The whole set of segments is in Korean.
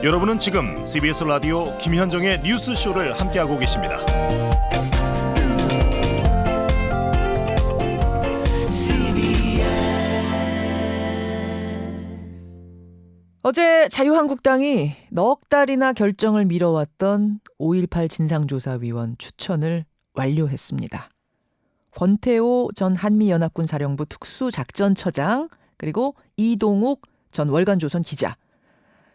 여러분은 지금 CBS 라디오 김현정의 뉴스 쇼를 함께하고 계십니다. 어제 자유한국당이 넉 달이나 결정을 미뤄왔던 5.18 진상조사위원 추천을 완료했습니다. 권태호 전 한미연합군 사령부 특수작전처장 그리고 이동욱 전 월간조선 기자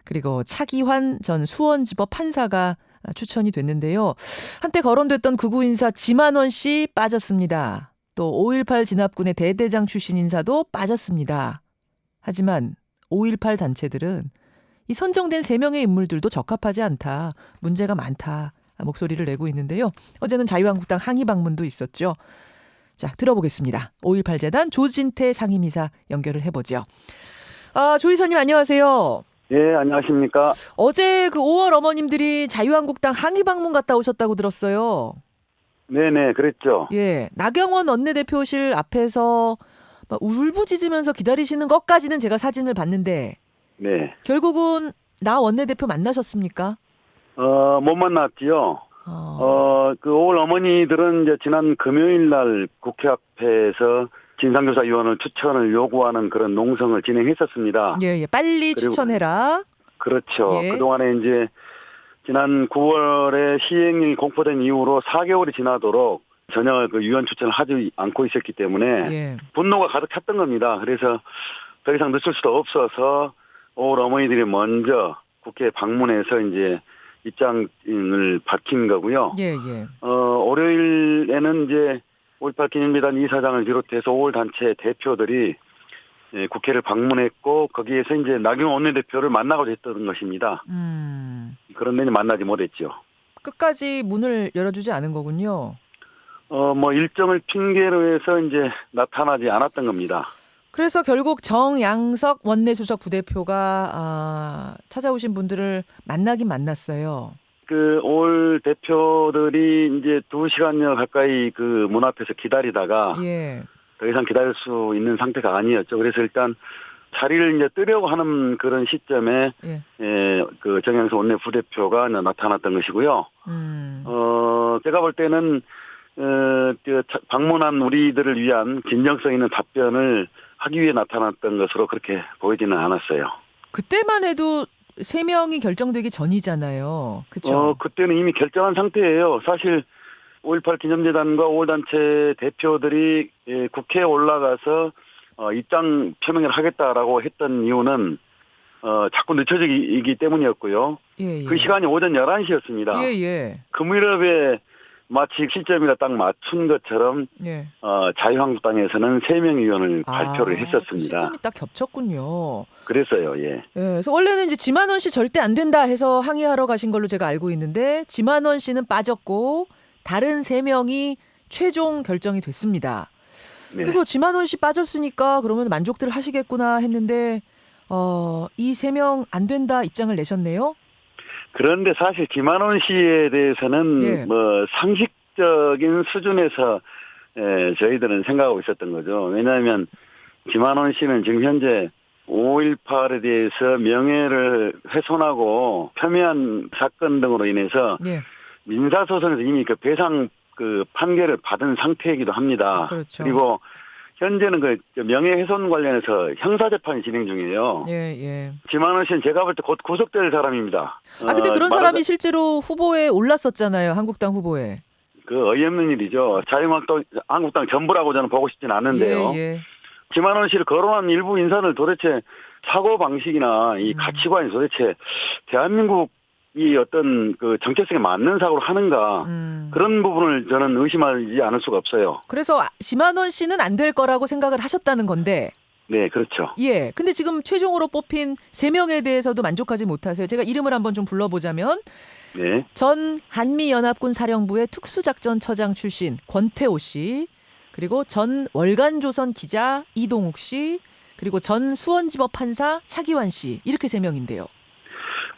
그리고 차기환 전 수원지법 판사가 추천이 됐는데요. 한때 거론됐던 극우 인사 지만원 씨 빠졌습니다. 또 5.18 진압군의 대대장 출신 인사도 빠졌습니다. 하지만 5.18 단체들은 이 선정된 3명의 인물들도 적합하지 않다. 문제가 많다. 목소리를 내고 있는데요. 어제는 자유한국당 항의 방문도 있었죠. 자, 들어보겠습니다. 5.18 재단 조진태 상임이사 연결을 해보죠. 아, 조이사님 안녕하세요. 예, 안녕하십니까. 어제 그 5월 어머님들이 자유한국당 항의 방문 갔다 오셨다고 들었어요. 네네, 그랬죠. 예, 나경원 원내대표실 앞에서 막 울부짖으면서 기다리시는 것까지는 제가 사진을 봤는데 네. 결국은 나 원내대표 만나셨습니까? 어, 못 만났지요. 어, 어, 그 5월 어머니들은 이제 지난 금요일 날 국회 앞에서 진상조사위원을 추천을 요구하는 그런 농성을 진행했었습니다. 예, 예, 빨리 추천해라. 그렇죠. 예. 그동안에 이제 지난 9월에 시행령이 공포된 이후로 4개월이 지나도록 전혀 그 위원 추천을 하지 않고 있었기 때문에 예, 분노가 가득 찼던 겁니다. 그래서 더 이상 늦출 수도 없어서 5월 어머니들이 먼저 국회 방문해서 이제 입장을 밝힌 거고요. 예, 예. 어, 월요일에는 이제 5.18 기념재단 이사장을 비롯해서 5월 단체 대표들이 예, 국회를 방문했고 거기에서 이제 나경원 원내대표를 만나고자 했던 것입니다. 음, 그런데 만나지 못했죠. 끝까지 문을 열어주지 않은 거군요. 어, 뭐 일정을 핑계로 해서 이제 나타나지 않았던 겁니다. 그래서 결국 정양석 원내수석 부대표가 아, 찾아오신 분들을 만나긴 만났어요. 그 올 대표들이 이제 두 시간여 가까이 그 문 앞에서 기다리다가 예, 더 이상 기다릴 수 있는 상태가 아니었죠. 그래서 일단 자리를 이제 뜨려고 하는 그런 시점에 예, 예, 그 정영석 원내 부대표가 나타났던 것이고요. 음, 어, 제가 볼 때는 어, 그 자- 방문한 우리들을 위한 진정성 있는 답변을 하기 위해 나타났던 것으로 그렇게 보이지는 않았어요. 그때만 해도 세 명이 결정되기 전이잖아요. 그렇죠? 어, 그때는 이미 결정한 상태예요. 사실 5.18 기념재단과 5월 단체 대표들이 예, 국회에 올라가서 어, 입장 표명을 하겠다라고 했던 이유는 어, 자꾸 늦춰지기 때문이었고요. 예, 예. 그 시간이 오전 11시였습니다. 예, 예, 그 무렵에 마치 시점이라 딱 맞춘 것처럼 예. 어, 자유한국당에서는 3명 의원을 발표를 아, 그 했었습니다. 시점이 딱 겹쳤군요. 그래서요, 예. 예, 그래서 원래는 이제 지만원 씨 절대 안 된다 해서 항의하러 가신 걸로 제가 알고 있는데 지만원 씨는 빠졌고 다른 세 명이 최종 결정이 됐습니다. 네. 그래서 지만원 씨 빠졌으니까 그러면 만족들 하시겠구나 했는데 어, 이 세 명 안 된다 입장을 내셨네요. 그런데 사실 김한원 씨에 대해서는 예. 뭐 상식적인 수준에서 에, 저희들은 생각하고 있었던 거죠. 왜냐하면 김한원 씨는 지금 현재 5.18에 대해서 명예를 훼손하고 폄훼한 사건 등으로 인해서 예, 민사소송에서 이미 그 배상 그 판결을 받은 상태이기도 합니다. 그렇죠. 리고 현재는 그 명예훼손 관련해서 형사 재판이 진행 중이에요. 예, 예. 김한원 씨는 제가 볼 때 곧 구속될 사람입니다. 아 근데 어, 그런 말하자- 사람이 실제로 후보에 올랐었잖아요. 한국당 후보에. 그 어이없는 일이죠. 자유한국당 한국당 전부라고 저는 보고 싶진 않는데요. 예, 예. 김한원 씨를 거론한 일부 인사를 도대체 사고 방식이나 이 음. 가치관이 도대체 대한민국 이 어떤 그 정체성에 맞는 사고를 하는가 음. 그런 부분을 저는 의심하지 않을 수가 없어요. 그래서 아, 지만원 씨는 안 될 거라고 생각을 하셨다는 건데 네, 그렇죠. 예. 근데 지금 최종으로 뽑힌 세 명에 대해서도 만족하지 못하세요. 제가 이름을 한번 좀 불러보자면 네, 전 한미연합군 사령부의 특수작전처장 출신 권태호 씨, 그리고 전 월간조선 기자 이동욱 씨, 그리고 전 수원지법 판사 차기환 씨 이렇게 세 명인데요.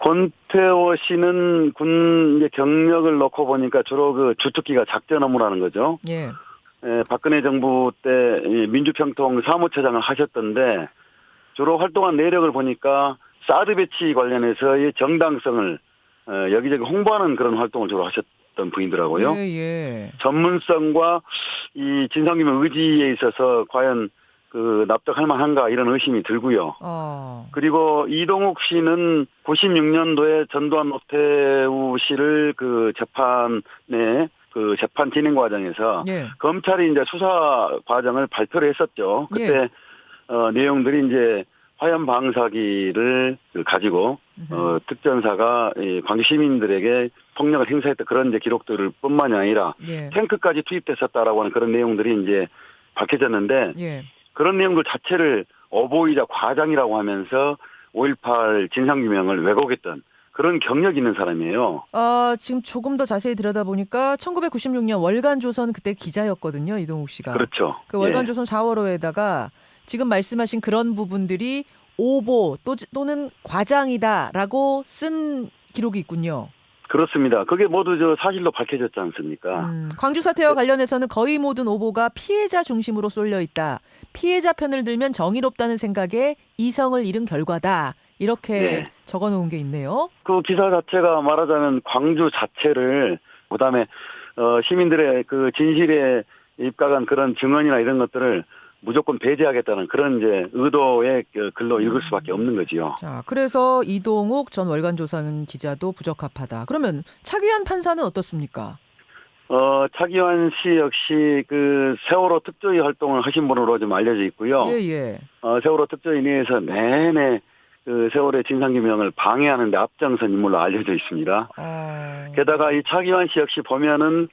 권태호 씨는 군 경력을 놓고 보니까 주로 그 주특기가 작전 업무라는 거죠. 예. 에, 박근혜 정부 때이 민주평통 사무처장을 하셨던데 주로 활동한 내력을 보니까 사드 배치 관련해서의 정당성을 어, 여기저기 홍보하는 그런 활동을 주로 하셨던 분이더라고요. 예, 예. 전문성과 이 진상규명 의지에 있어서 과연 그 납득할 만한가 이런 의심이 들고요. 어. 그리고 이동욱 씨는 96년도에 전두환 노태우 씨를 그 재판에 그 재판 진행 과정에서 예. 검찰이 이제 수사 과정을 발표를 했었죠. 그때 예. 어, 내용들이 이제 화염 방사기를 가지고 어, 특전사가 이 광주 시민들에게 폭력을 행사했던 그런 이제 기록들을 뿐만이 아니라 예. 탱크까지 투입됐었다라고 하는 그런 내용들이 이제 밝혀졌는데 예. 그런 내용들 자체를 어보이자 과장이라고 하면서 5.18 진상규명을 왜곡했던 그런 경력이 있는 사람이에요. 아, 지금 조금 더 자세히 들여다보니까 1996년 월간조선 그때 기자였거든요, 이동욱 씨가. 그렇죠. 그 월간조선 4월호에다가 지금 말씀하신 그런 부분들이 오보 또, 또는 과장이다라고 쓴 기록이 있군요. 예, 그렇습니다. 그게 모두 저 사실로 밝혀졌지 않습니까? 음, 광주 사태와 관련해서는 거의 모든 오보가 피해자 중심으로 쏠려 있다. 피해자 편을 들면 정의롭다는 생각에 이성을 잃은 결과다. 이렇게 네. 적어 놓은 게 있네요. 그 기사 자체가 말하자면 광주 자체를 그다음에 어 시민들의 그 진실에 입각한 그런 증언이나 이런 것들을 무조건 배제하겠다는 그런 이제 의도의 그 글로 읽을 수밖에 없는 거지요. 자, 그래서 이동욱 전 월간조선 기자도 부적합하다. 그러면 차기환 판사는 어떻습니까? 어 차기환 씨 역시 그 세월호 특조위 활동을 하신 분으로 좀 알려져 있고요. 예, 예. 어 세월호 특조위 내에서 내내 그 세월호의 진상규명을 방해하는데 앞장선 인물로 알려져 있습니다. 어... 게다가 이 차기환 씨 역시 보면은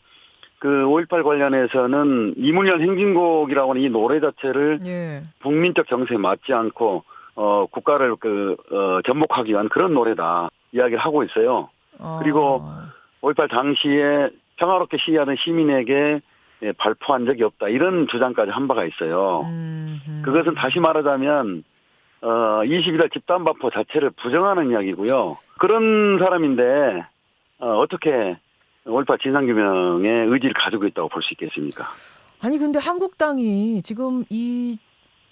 그 5.18 관련해서는 이문열 행진곡이라고 하는 이 노래 자체를 예. 국민적 정세에 맞지 않고 어 국가를 그 어, 전복하기 위한 그런 노래다 이야기를 하고 있어요. 어... 그리고 5.18 당시에 평화롭게 시위하던 시민에게 예, 발포한 적이 없다 이런 주장까지 한 바가 있어요. 음, 음. 그것은 다시 말하자면 어 22달 집단 발포 자체를 부정하는 이야기고요. 그런 사람인데 어, 어떻게 5.18 진상규명의 의지를 가지고 있다고 볼 수 있겠습니까? 아니 근데 한국당이 지금 이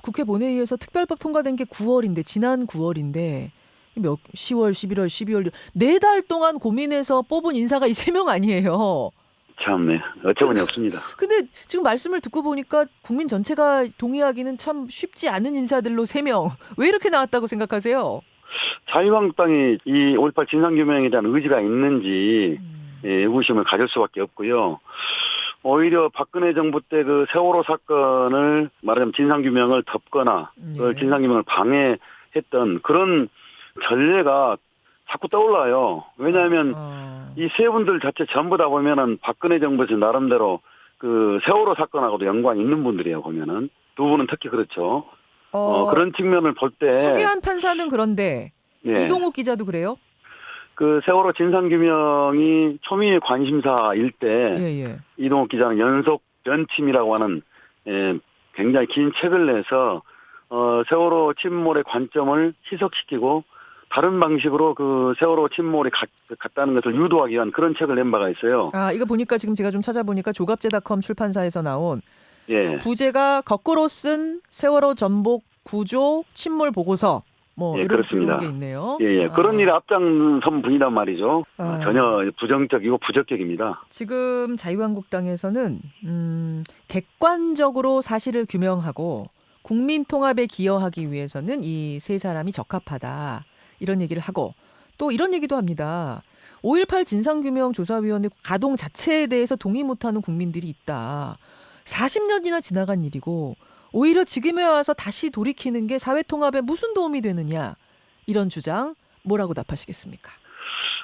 국회 본회의에서 특별법 통과된 게 9월인데 지난 9월인데 몇 10월, 11월, 12월 네 달 동안 고민해서 뽑은 인사가 이 세 명 아니에요. 참네 어처구니 없습니다. 근데 지금 말씀을 듣고 보니까 국민 전체가 동의하기는 참 쉽지 않은 인사들로 세 명. 왜 이렇게 나왔다고 생각하세요? 자유한국당이 이 5.18 진상규명에 대한 의지가 있는지 음. 예, 의구심을 가질 수밖에 없고요. 오히려 박근혜 정부 때 그 세월호 사건을 말하자면 진상규명을 덮거나 그 예. 진상규명을 방해했던 그런 전례가 자꾸 떠올라요. 왜냐하면 어. 이세 분들 자체 전부 다 보면은 박근혜 정부에서 나름대로 그 세월호 사건하고도 연관이 있는 분들이에요, 보면은. 두 분은 특히 그렇죠. 어, 어, 그런 측면을 볼 때. 서기한 판사는 그런데 예. 이동욱 기자도 그래요? 그 세월호 진상규명이 초미의 관심사일 때 예, 예. 이동욱 기자는 연속 변침이라고 하는 예, 굉장히 긴 책을 내서 어, 세월호 침몰의 관점을 희석시키고 다른 방식으로 그 세월호 침몰이 갔, 갔다는 것을 유도하기 위한 그런 책을 낸 바가 있어요. 아, 이거 보니까 지금 제가 좀 찾아보니까 조갑제닷컴 출판사에서 나온 예. 부제가 거꾸로 쓴 세월호 전복 구조 침몰 보고서 뭐 예, 이런, 그렇습니다. 이런 게 있네요. 예, 예. 아, 그런 일에 앞장선 분이란 말이죠. 아. 전혀 부정적이고 부적격입니다. 지금 자유한국당에서는 음, 객관적으로 사실을 규명하고 국민 통합에 기여하기 위해서는 이 세 사람이 적합하다 이런 얘기를 하고 또 이런 얘기도 합니다. 5.18 진상규명 조사위원회 가동 자체에 대해서 동의 못하는 국민들이 있다. 40년이나 지나간 일이고 오히려 지금에 와서 다시 돌이키는 게 사회 통합에 무슨 도움이 되느냐 이런 주장 뭐라고 답하시겠습니까?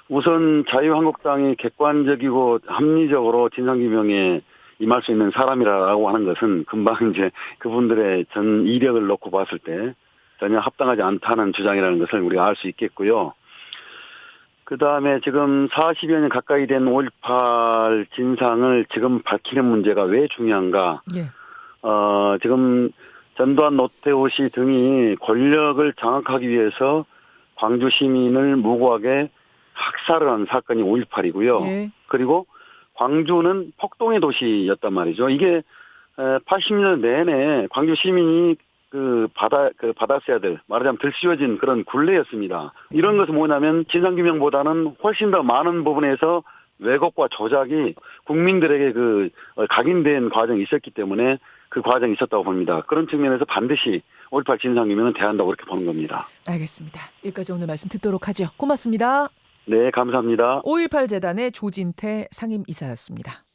우선 자유한국당이 객관적이고 합리적으로 진상규명에 임할 수 있는 사람이라고 하는 것은 금방 이제 그분들의 전 이력을 놓고 봤을 때 전혀 합당하지 않다는 주장이라는 것을 우리가 알 수 있겠고요. 그 다음에 지금 40여 년 가까이 된 5.18 진상을 지금 밝히는 문제가 왜 중요한가? 예. 어, 지금 전두환 노태우 씨 등이 권력을 장악하기 위해서 광주 시민을 무고하게 학살을 한 사건이 5.18이고요. 예. 그리고 광주는 폭동의 도시였단 말이죠. 이게 80년 내내 광주 시민이 그그 받아 그 받았어야 될 말하자면 들씌워진 그런 굴레였습니다. 이런 것은 뭐냐면 진상규명보다는 훨씬 더 많은 부분에서 왜곡과 조작이 국민들에게 그 어, 각인된 과정이 있었기 때문에 그 과정이 있었다고 봅니다. 그런 측면에서 반드시 5.18 진상규명은 돼야 한다고 그렇게 보는 겁니다. 알겠습니다. 여기까지 오늘 말씀 듣도록 하죠. 고맙습니다. 네, 감사합니다. 5.18 재단의 조진태 상임이사였습니다.